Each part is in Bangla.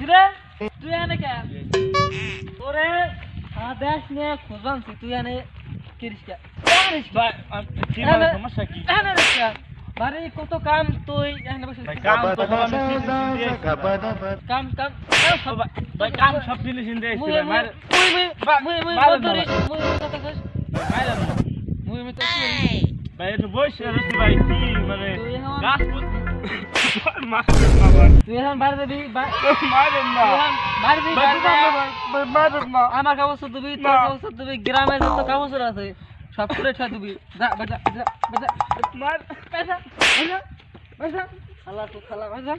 কিরে? তুই এনে কে? নিয়ে খুঁজবানছি তুই এনে কিরিস কে? মানে সমস্যা এনে? কত কাম তুই এখানে বসে কাম তো আমি কাম কাম ও ভাই, কাম সব মুই ভাই মার মুই মুই মুই মুই মারেন ভাই। মুই মুই কথা কইস? মারেন মুই মুই তো ভাই একটু বসে রয়েছি ভাই কি মানে গাছ আমার কাগজ দিবি তোর। কাগজ দিবি গ্রামে যত কাগজ আছে সব করে ঠা দিবি যা বাজা যা বাজা মার বাজা বাজা বাজা আল্লাহ তো খালা বাজা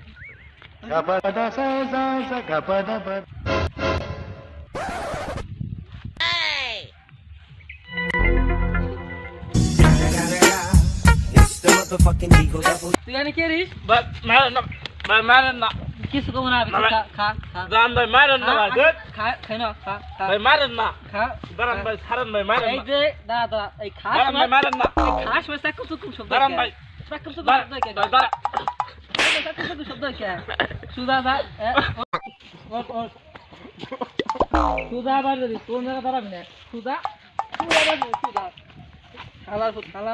তুই এনে কে রিস ভাই মারেন না মারেন না কিছু কম না। খা খা খা জান ভাই মারেন না ভাই ধুর। খা খাই না খা খা ভাই মারেন না খা দাঁড়ান ভাই ছাড়েন ভাই মারেন এই যে দাঁড়া এই খাস দাঁড়ান ভাই মারেন না এই খাস মানে সাকুম সুকুম শব্দ কে? ভাই দাঁড়ান শব্দ কে? সাকুম সুকুম শব্দ কে? সুধা দা ওট, ওট। সুধা বার দিবি কোন জায়গা দাঁড়াবি না বার দিবি সুধা খালা খালা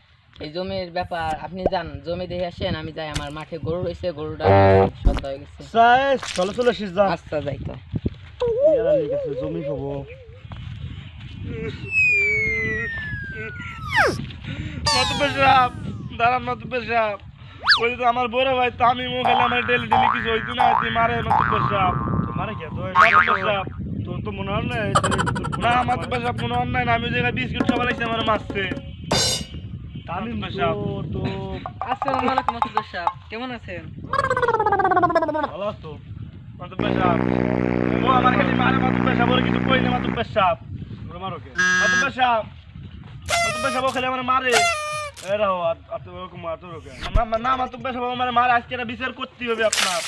এই জমির ব্যাপার আপনি যান জমি দেখে আসেন আমি যাই আমার মাঠে গরু রয়েছে গরুটা হয়ে গেছে। সাই চলো চলো শেষ যা। আস্তে যাই তো। জমি দাঁড়ান ওই তো আমার বড় ভাই তামি মো খেলে আমার ডেলি ডেলি কিছু হইতো না তুই মারে কে তো মাতুব্বের তোর তো মনে হয় না না মাতুব্বের সাহেব মনে হয় না আমি জায়গায় বিস্কুট খাবার লাগছে আমার মারছে। তামিম সাহেব তো আসসালামু আলাইকুম মাসুদ সাহেব কেমন আছেন? ভালো তো মাতুব্বের সাহেব ও আমার খালি মারে মাতুব্বের সাহেব ওরে কিছু কই না মাতুব্বের সাহেব ওরে মারো কে? মাতুব্বের সাহেব মাতুব্বের সাহেব খালি আমার মারে। এরা ও আর আর ওরকম মারতো কে না না, না সাহেব আমার মারে আজকে একটা বিচার করতে হবে আপনার।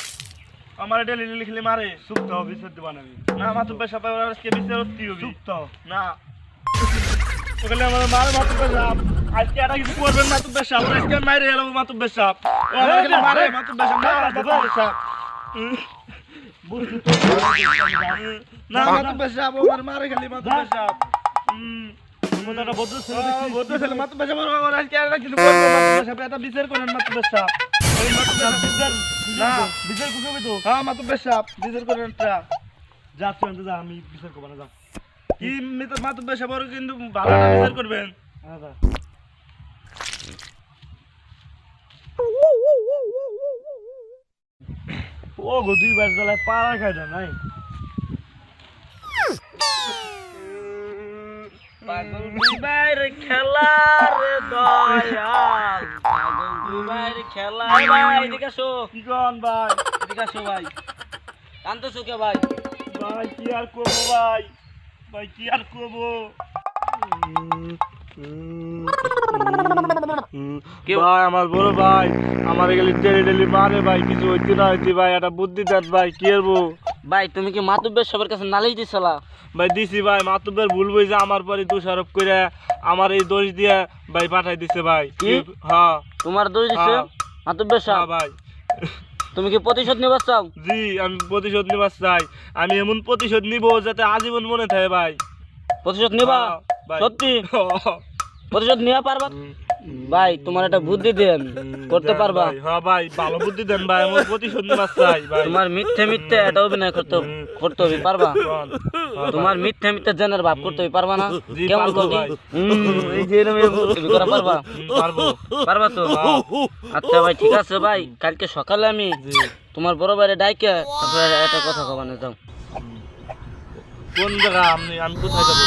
আমার ডেলি ডেলি খালি মারে। সুপ্ত বিচার দিবা না না মাতুব্বের সাহেব আজকে বিচার করতে হবে। সুপ্ত না ওখানে আমার মারে মাতুব্বের আজকে কিছু করবেন মাতুব্বের আজকে মাতুব্বের মারে মাতুব্বের মাতুব্বের না মাতুব্বের আমার মারে খালি মাতুব্বের বিচার করেন মাতুব্বের বিচার করবে তো? হ্যাঁ মাতুব্বের সাহেব বিচার করেন যাচ্ছি আমি বিচার করব না যা। কি মিতো মাতুব্বের সাহেব কিন্তু ভালো বিচার করবেন। ও গো দুই জ্বালায় পাড়া খাই না নাই? পাগল দুইবার খেলা রে দয়াল। পাগল দুইবার খেলা ভাই ভাই এদিকে আসো। কি কন ভাই? এদিকে আসো ভাই। কান্দছো কে ভাই? ভাই কি আর করব ভাই? ভাই কি আর করব? ভাই আমার বড় ভাই আমার গেলে ডেলি ডেলি মারে ভাই কিছু হইতে না হইতে ভাই একটা বুদ্ধি দেন ভাই কি করব ভাই তুমি কি মাতুব্বের সবার কাছে নালিশ দিছলা? ভাই দিছি ভাই মাতুবের ভুল বুঝে আমার পরে দোষারোপ করে আমার এই দোষ দিয়ে ভাই পাঠাই দিছে ভাই। কি? হ্যাঁ। তোমার দোষ দিছে? হ্যাঁ। মাতুব্বের হ্যাঁ সাহেব ভাই। তুমি কি প্রতিশোধ নিবার চাও? জি আমি প্রতিশোধ নিবার চাই। আমি এমন প্রতিশোধ নিব যাতে আজীবন মনে থাকে ভাই। প্রতিশোধ নিবা? হ্যাঁ, সত্যি? প্রতিশোধ নিবা পারবা? ভাই তোমার একটা বুদ্ধি দেন করতে পারবা? হ্যাঁ ভাই ভালো বুদ্ধি দেন ভাই আমার প্রতিশোধ নিবার চাই ভাই। তোমার মিথ্যে মিথ্যে এটা অভিনয় করতে করতে হবে পারবা? হ্যাঁ, তোমার মিথ্যে মিথ্যে জেনের ভাব করতে হবে পারবা না? জি, কেমন পারব করি ভাই। এই যে এরকম এরকম করা পারবা? পারব। পারবা তো? হ্যাঁ। আচ্ছা ভাই ঠিক আছে ভাই কালকে সকালে আমি তোমার বড় ভাইরে ডাইকে তারপরে একটা কথা কবানো যাও। কোন জায়গা? আমি আমি কোথায় যাব?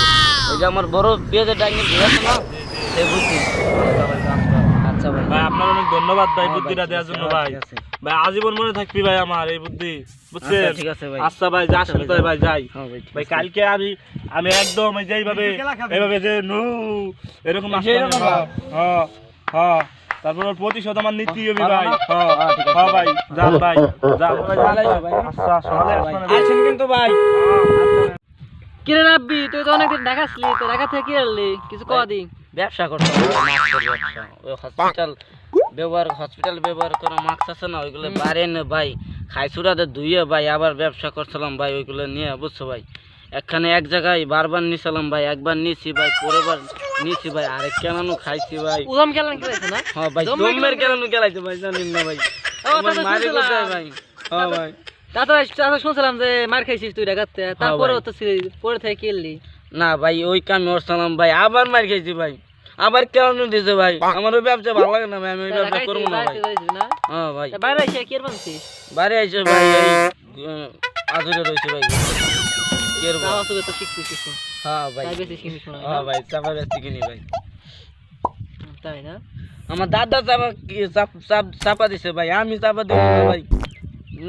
ওই যে আমার বড় পেঁয়াজের ডাইকে ঘুরেছে না? সে বুঝছি আচ্ছা ভাই। ভাই আপনার অনেক ধন্যবাদ ভাই হ্যাঁ, বুদ্ধিটা দেওয়ার জন্য হ্যাঁ, ভাই। ভাই আজীবন মনে থাকবি ভাই আমার এই বুদ্ধি বুঝছেন? আচ্ছা, ভাই। আচ্ছা ভাই আচ্ছা ভাই, যাই। হ্যাঁ ভাই, ঠিক ভাই আছে। কালকে আমি আমি একদম এই এইভাবে এইভাবে যে নু এরকম আসতে হ্যাঁ হ্যাঁ তারপর প্রতিশোধ আমার হবে ভাই। হ্যাঁ হ্যাঁ। হ্যাঁ ভাই যান ভাই যান? আচ্ছা সকালে আসবেন আসেন কিন্তু ভাই। কিরে রাব্বি তুই তো অনেকদিন আসলি তো ঢাকা থেকে কি কিছু কয়া ব্যবসা করতাম মাস্কের ব্যবসা ওই হসপিটাল ব্যবহার হসপিটাল ব্যবহার করা মাস্ক আছে না ওইগুলো বাইরে নে ভাই খাইছুরাতে ধুইয়ে ভাই আবার ব্যবসা করছিলাম ভাই ওইগুলো নিয়ে বুঝছ ভাই? এখানে এক জায়গায় বারবার নিছিলাম ভাই একবার নিছি ভাই পরেরবার নিছি ভাই আরেক কেন খাইছি ভাই। উজাম খেলেন খেলেছে না? হ্যাঁ ভাই জম্মের কেলানো কেন গেলাইছে ভাই জানেন না ভাই। আমার মারি। কোথায় ভাই। হ্যাঁ ভাই। তা তো শুনছিলাম যে মার খাইছিস তুই ঢাকাতে তারপরে তো পরে থেকে কি না ভাই ওই কামে ভাই আবার মার খেয়েছি ভাই। আবার কেন দিছে ভাই? আমার ওই ব্যবসা ভালো লাগে না ভাই আমি ওই ব্যবসা করব না ভাই। হ্যাঁ ভাই। বাইরে এসে কি বানছিস আইছে ভাই এই আজুরে রয়েছে ভাই। তো শিখছিস হ্যাঁ ভাই। বেশি হ্যাঁ না? ভাই চাপা কিনি ভাই। তাই না? আমার দাদা চাপা কি- চাপ- চাপ- চাপা দিছে ভাই আমি চাপা দিব না ভাই।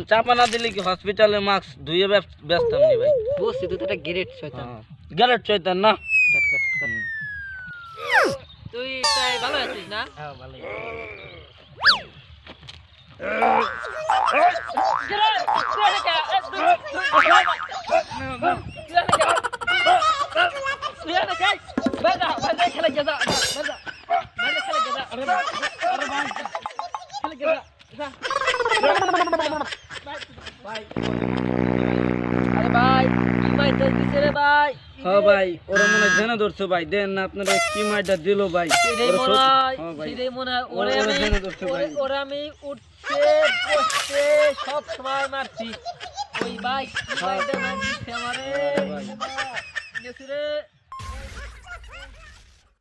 চাপা না দিলে কি হসপিটালে মাস্ক ধুয়ে ব্যস্ত ব্যস্ত নি ভাই। বুঝছি তুই তো একটা গ্রেট শয়তান। গ্যারেট চৈতান না। তুই তাই ভালো আছিস না? হ্যাঁ আরে ভাই কি ভাই তোর দিছে রে ভাই হ্যাঁ ভাই ওরা মনে জেনে ধরছে ভাই দেন না আপনারা কি মাইটা দিল ভাই সেটাই মনে হয় সেটাই মনে হয় ওরে আমি জেনে ধরছে ভাই। ওরে- ওরে আমি উঠতে বসতে সব সময় মারছি ওই ভাই কি ভাই। আমারে ভাই। রে